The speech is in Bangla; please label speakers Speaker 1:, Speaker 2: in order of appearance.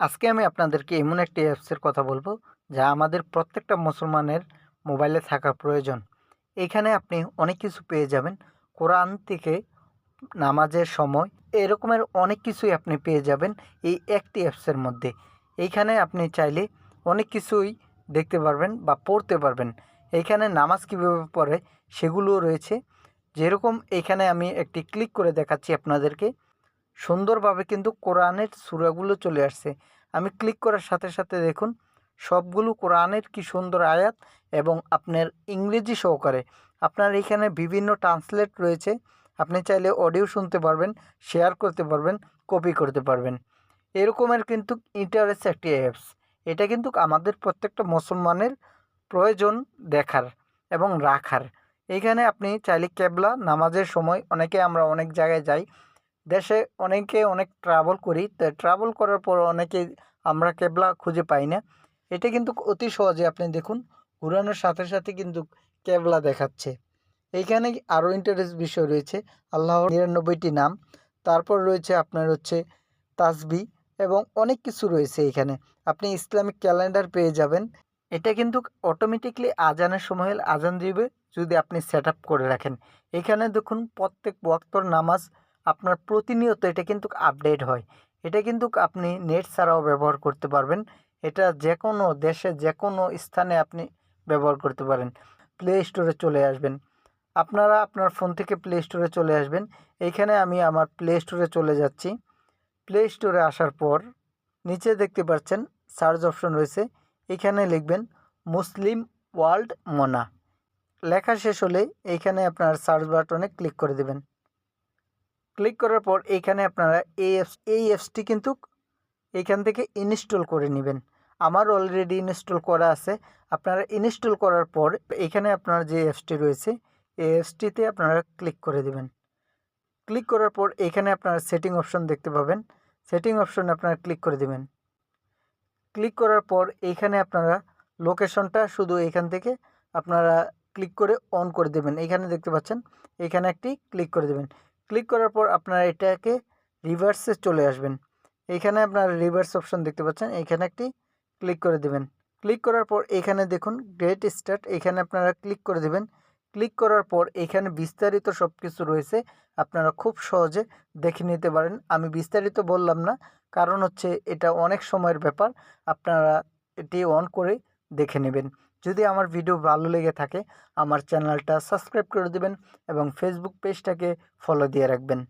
Speaker 1: আজকে আমি আপনাদেরকে এমন একটি অ্যাপসের কথা বলব, যা আমাদের প্রত্যেকটা মুসলমানের মোবাইলে থাকা প্রয়োজন। এখানে আপনি অনেক কিছু পেয়ে যাবেন। কোরআন থেকে নামাজের সময় এরকমের অনেক কিছুই আপনি পেয়ে যাবেন এই একটি অ্যাপসের মধ্যে। এইখানে আপনি চাইলে অনেক কিছুই দেখতে পারবেন বা পড়তে পারবেন। এইখানে নামাজ কীভাবে পড়ে সেগুলোও রয়েছে। যেরকম এইখানে আমি একটি ক্লিক করে দেখাচ্ছি আপনাদেরকে। সুন্দরভাবে কিন্তু কোরআনের সূরাগুলো চলে আসছে। আমি ক্লিক করার সাথে সাথে দেখুন, সবগুলো কোরআনের কি সুন্দর আয়াত এবং আপনার ইংরেজি সহকারে। আপনার এখানে বিভিন্ন ট্রান্সলেট রয়েছে, আপনি চাইলে অডিও শুনতে পারবেন, শেয়ার করতে পারবেন, কপি করতে পারবেন। এরকমের কিন্তু ইন্টারেস্ট একটি অ্যাপস। এটা কিন্তু আমাদের প্রত্যেকটা মুসলমানের প্রয়োজন দেখার এবং রাখার। এইখানে আপনি চাইলে কেবলা নামাজের সময় অনেকে আমরা অনেক জায়গায় যাই দেশে অনেকে অনেক ট্রাভেল করি, তো ট্রাভেল করার পর অনেকে আমরা কেবলা খুঁজে পাই না। এটা কিন্তু অতি সহজে আপনি দেখুন, ঘুরানোর সাথে সাথে কিন্তু কেবলা দেখাচ্ছে। এইখানে আরও ইন্টারেস্ট বিষয় রয়েছে, আল্লাহর নিরানব্বইটি নাম। তারপর রয়েছে আপনার হচ্ছে তাসবি এবং অনেক কিছু রয়েছে এখানে আপনি ইসলামিক ক্যালেন্ডার পেয়ে যাবেন। এটা কিন্তু অটোমেটিকলি আজানের সময় আজান দিবে যদি আপনি সেট করে রাখেন। এখানে দেখুন, প্রত্যেক ওয়াক্তর নামাজ আপনার প্রতিনিয়ত এটা কিন্তু আপডেট হয়। এটা কিন্তু আপনি নেট ছাড়াও ব্যবহার করতে পারবেন। এটা যে কোনো দেশে যে কোনো স্থানে আপনি ব্যবহার করতে পারেন। প্লে স্টোরে চলে আসবেন। আপনারা আপনার ফোন থেকে প্লে স্টোরে চলে আসবেন। এইখানে আমি আমার প্লে স্টোরে চলে যাচ্ছি। প্লে স্টোরে আসার পর নিচে দেখতে পাচ্ছেন সার্চ অপশন রয়েছে। এখানে লিখবেন মুসলিম ওয়ার্ল্ড মোনা। লেখা শেষ হলে এইখানে আপনার সার্চ বাটনে ক্লিক করে দেবেন। ক্লিক করার পর এইখানে আপনারা এই অ্যাপস এই কিন্তু এইখান থেকে ইনস্টল করে নেবেন। আমার অলরেডি ইনস্টল করা আছে। আপনারা ইনস্টল করার পর এখানে আপনার যে অ্যাপসটি রয়েছে এই অ্যাপসটিতে আপনারা ক্লিক করে দেবেন। ক্লিক করার পর এখানে আপনারা সেটিং অপশন দেখতে পাবেন। সেটিং অপশনে আপনারা ক্লিক করে দেবেন। ক্লিক করার পর এইখানে আপনারা লোকেশনটা শুধু এখান থেকে আপনারা ক্লিক করে অন করে দেবেন। এখানে দেখতে পাচ্ছেন, এখানে একটি ক্লিক করে দেবেন। ক্লিক করার পর আপনারা এটাকে রিভার্সে চলে আসবেন। এইখানে আপনার রিভার্স অপশন দেখতে পাচ্ছেন এইখানে একটি ক্লিক করে দেবেন। ক্লিক করার পর এখানে দেখুন গ্রেট স্টার্ট এখানে আপনারা ক্লিক করে দেবেন। ক্লিক করার পর এখানে বিস্তারিত সব কিছু রয়েছে, আপনারা খুব সহজে দেখে নিতে পারেন। আমি বিস্তারিত বললাম না, কারণ হচ্ছে এটা অনেক সময়ের ব্যাপার, আপনারা এটি অন করে দেখে নেবেন। যদি আমার ভিডিও ভালো লেগে থাকে, আমার চ্যানেলটা সাবস্ক্রাইব করে দেবেন এবং ফেসবুক পেজটাকে ফলো দিয়ে রাখবেন।